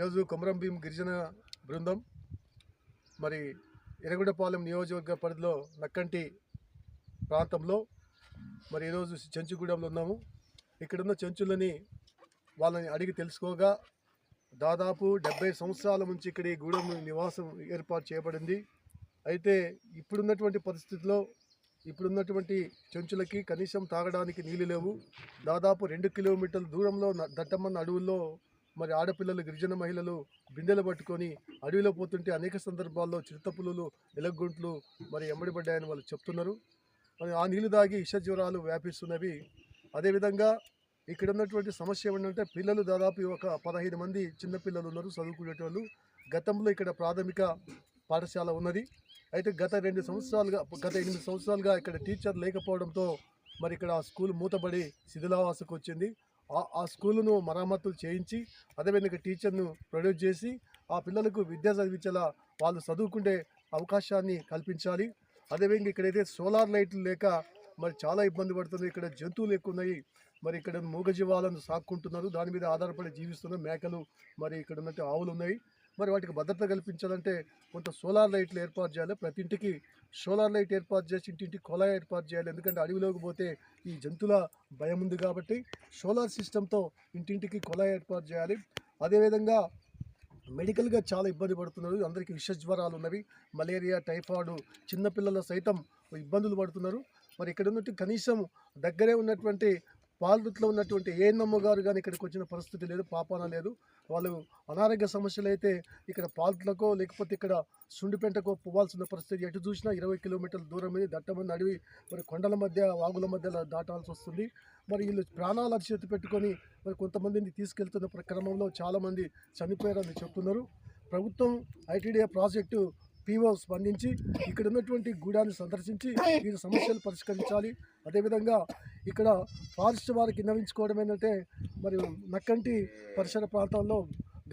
ఈరోజు కొమరం భీం గిరిజన బృందం మరి ఎరగొండపాలెం నియోజకవర్గ పరిధిలో నక్కంటి ప్రాంతంలో మరి ఈరోజు చెంచుగూడెంలో ఉన్నాము. ఇక్కడున్న చెంచులని వాళ్ళని అడిగి తెలుసుకోగా దాదాపు డెబ్బై సంవత్సరాల నుంచి ఇక్కడ ఈ గూడెం నివాసం ఏర్పాటు చేయబడింది. అయితే ఇప్పుడున్నటువంటి పరిస్థితిలో ఇప్పుడున్నటువంటి చెంచులకి కనీసం తాగడానికి నీళ్ళు లేవు. దాదాపు రెండు కిలోమీటర్ల దూరంలో దట్టమన్న అడవుల్లో మరి ఆడపిల్లలు గిరిజన మహిళలు బిందెలు పట్టుకొని అడవిలో పోతుంటే అనేక సందర్భాల్లో చిరుతపులు ఎలగొంట్లు మరి ఎమ్మడిపడ్డాయని వాళ్ళు చెప్తున్నారు. మరి ఆ నీళ్ళు దాగి ఇష జ్వరాలు వ్యాపిస్తున్నవి. అదేవిధంగా ఇక్కడ ఉన్నటువంటి సమస్య ఏంటంటే పిల్లలు దాదాపు ఒక పదహైదు మంది చిన్నపిల్లలు ఉన్నారు చదువుకునేటోళ్ళు. గతంలో ఇక్కడ ప్రాథమిక పాఠశాల ఉన్నది. అయితే గత రెండు సంవత్సరాలుగా గత ఎనిమిది సంవత్సరాలుగా ఇక్కడ టీచర్ లేకపోవడంతో మరి ఇక్కడ ఆ స్కూల్ మూతబడి శిథిలావాసకు వచ్చింది. ఆ ఆ స్కూలును మరమ్మతులు చేయించి అదేవిధంగా టీచర్ను ప్రొడ్యూస్ చేసి ఆ పిల్లలకు విద్య చదివించేలా వాళ్ళు చదువుకునే అవకాశాన్ని కల్పించాలి. అదేవిధంగా ఇక్కడైతే సోలార్ లైట్లు లేక మరి చాలా ఇబ్బంది పడుతుంది ఇక్కడ జంతువులు ఎక్కువ ఉన్నాయి. మరి ఇక్కడ మూగజీవాలను సాక్కుంటున్నారు. దాని మీద ఆధారపడి జీవిస్తున్నారు మేకలు మరి ఇక్కడ ఉన్నట్టు ఆవులు ఉన్నాయి. మరి వాటికి భద్రత కల్పించాలంటే కొంత సోలార్ లైట్లు ఏర్పాటు చేయాలి. ప్రతి ఇంటికి సోలార్ లైట్ ఏర్పాటు చేసి ఇంటింటికి కొలాయి ఏర్పాటు చేయాలి. ఎందుకంటే అడవిలోకి పోతే ఈ జంతువుల భయం ఉంది కాబట్టి సోలార్ సిస్టంతో ఇంటింటికి కొలాయి ఏర్పాటు చేయాలి. అదేవిధంగా మెడికల్గా చాలా ఇబ్బంది పడుతున్నారు. అందరికీ విష జ్వరాలు ఉన్నవి మలేరియా టైఫాయిడ్ చిన్నపిల్లల సైతం ఇబ్బందులు పడుతున్నారు. మరి ఇక్కడ ఉన్నట్టు కనీసం దగ్గరే ఉన్నటువంటి పాలరుట్లో ఉన్నటువంటి ఏఎన్ఎమ్మ గారు కానీ ఇక్కడికి వచ్చిన పరిస్థితి లేదు పాపాన లేదు. వాళ్ళు అనారోగ్య సమస్యలు అయితే ఇక్కడ పాలకులకో లేకపోతే ఇక్కడ సుండిపెంటకో పోవాల్సిన పరిస్థితి ఎటు చూసినా ఇరవై కిలోమీటర్ల దూరం మీద దట్టమైన అడవి మరి కొండల మధ్య వాగుల మధ్య దాటాల్సి వస్తుంది. మరి వీళ్ళు ప్రాణాలు అరిచేతి పెట్టుకొని మరి కొంతమందిని తీసుకెళ్తున్న క్రమంలో చాలామంది చనిపోయారని చెప్తున్నారు. ప్రభుత్వం ఐటీడీఏ ప్రాజెక్టు పీఓ స్పందించి ఇక్కడ ఉన్నటువంటి గూడాన్ని సందర్శించి వీరి సమస్యలు పరిష్కరించాలి. అదేవిధంగా ఇక్కడ ఫారెస్ట్ వారికి విన్నవించుకోవడం ఏంటంటే మరియు నక్కంటి పరిసర ప్రాంతాల్లో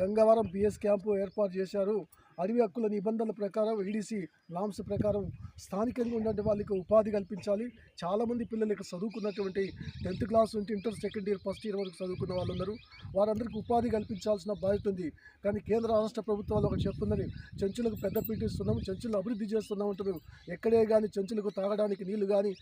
గంగవరం పిఎస్ క్యాంపు ఏర్పాటు చేశారు. అడవి హక్కుల నిబంధనల ప్రకారం ఈడీసీ లామ్స్ ప్రకారం స్థానికంగా ఉన్నటువంటి వాళ్ళకి ఉపాధి కల్పించాలి. చాలామంది పిల్లలకి చదువుకున్నటువంటి టెన్త్ క్లాస్ నుంచి inter second year first year వరకు చదువుకున్న వాళ్ళు ఉన్నారు వారందరికీ ఉపాధి కల్పించాల్సిన బాధ్యత ఉంది. కానీ కేంద్ర రాష్ట్ర ప్రభుత్వాలు ఒకటి చెప్తుందని చెంచులకు పెద్ద పీటిస్తున్నాము చెంచులు అభివృద్ధి చేస్తున్నాం అంటున్నారు. ఎక్కడే కానీ చెంచులకు తాగడానికి నీళ్ళు కానీ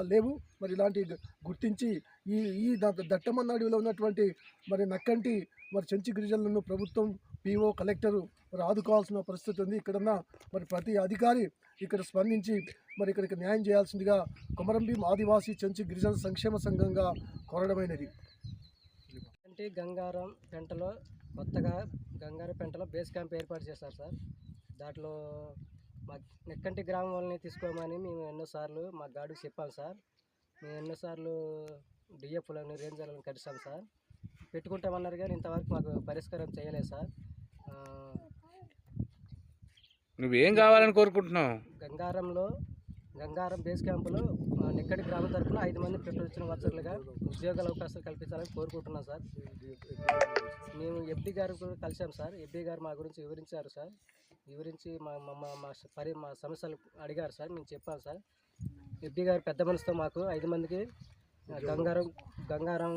లేవు. మరి ఇలాంటి గుర్తించి ఈ ఈ ద- దట్టమన్న అడవిలో ఉన్నటువంటి మరి నక్కంటి మరి చెంచు గిరిజనులను ప్రభుత్వం పీఓ కలెక్టరు మరి ఆదుకోవాల్సిన పరిస్థితి ఉంది. ఇక్కడున్న మరి ప్రతి అధికారి ఇక్కడ స్పందించి మరి ఇక్కడికి న్యాయం చేయాల్సిందిగా కొమరంభీం ఆదివాసీ చెంచు గిరిజన సంక్షేమ సంఘంగా కోరడమైనది. అంటే గంగారం పెంటలో కొత్తగా గంగారం పెంటలో బేస్ క్యాంప్ ఏర్పాటు చేశారు సార్. దాంట్లో మా నెక్కంటి గ్రామం వాళ్ళని తీసుకోమని మేము ఎన్నోసార్లు మా గాడికి చెప్పాం సార్. మేము ఎన్నోసార్లు డిఎఫ్లను రేంజర్లను కలిసాం సార్. పెట్టుకుంటామన్నారు కానీ ఇంతవరకు మాకు పరిష్కారం చేయలేదు సార్. నువ్వేం కావాలని కోరుకుంటున్నావు? గంగారంలో గంగారం బేస్ క్యాంపులో ఆ, నెక్కడి గ్రామం తరఫున ఐదు మంది ప్రతివచ్చిన వర్చర్లుగా ఉద్యోగాల అవకాశాలు కల్పించాలని కోరుకుంటున్నాం సార్. మేము ఎఫ్డి గారు కలిసాం సార్. ఎఫ్డి గారు మా గురించి వివరించారు సార్. వివరించి మా మా మా- మా పరి మా సమస్యలు అడిగారు సార్. మేము చెప్పాం సార్. ఎఫ్డి గారు పెద్ద మనసుతో మాకు ఐదు మందికి గంగారం గంగారం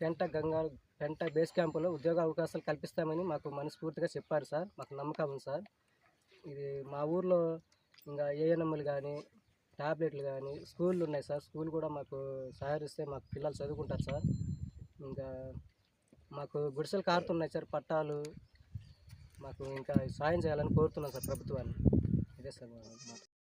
పెంట గంగా పెంట బేస్ క్యాంపులో ఉద్యోగ అవకాశాలు కల్పిస్తామని మాకు మనస్ఫూర్తిగా చెప్పారు సార్. మాకు నమ్మకం ఉంది సార్. ఇది మా ఊర్లో ఇంకా ఏఎన్ఎంలు కానీ టాబ్లెట్లు కానీ స్కూళ్ళు ఉన్నాయి సార్. స్కూల్ కూడా మాకు సహకరిస్తే మాకు పిల్లలు చదువుకుంటారు సార్. ఇంకా మాకు గుడిసెలు కారుతున్నాయి సార్ పట్టాలు. మాకు ఇంకా సాయం చేయాలని కోరుతున్నాం సార్ ప్రభుత్వాన్ని. ఇదే సార్ మా మాట.